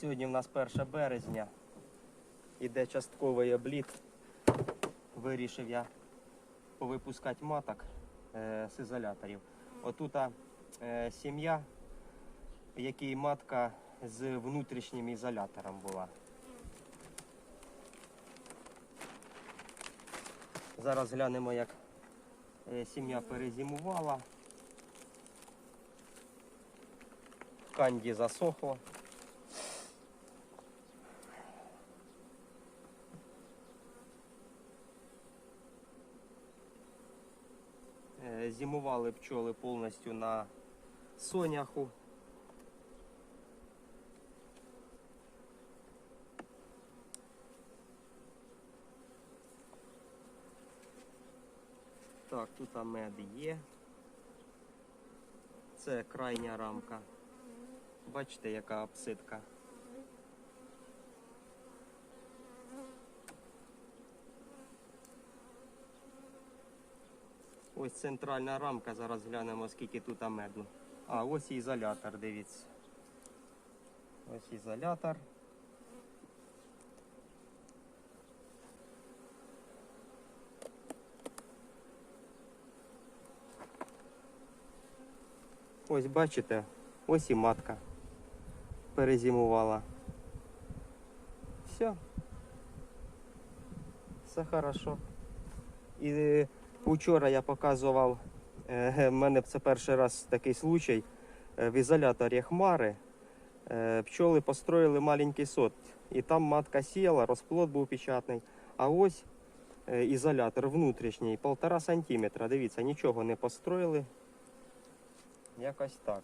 Сьогодні в нас 1 березня. Іде частковий обліт. Вирішив я повипускати маток е, з ізоляторів. Отута е, сім'я, в якій матка з внутрішнім ізолятором була. Зараз глянемо, як е, сім'я перезимувала. Канді засохло. Е, Зимували пчоли повністю на соняху. Так, тут мед є. Це крайня рамка. Бачите, яка обсидка. Ось центральна рамка, зараз глянемо, скільки тут меду. А, ось ізолятор, дивіться. Ось ізолятор. Ось бачите, ось і матка перезимувала. Все. Все хорошо. І е, вчора я показував, е, в мене це перший раз такий случай. е, В ізоляторі хмари е, пчоли построїли маленький сот. І там матка сіяла, розплод був печатний. А ось е, ізолятор внутрішній, полтора сантиметра. Дивіться, нічого не построїли. Якось так.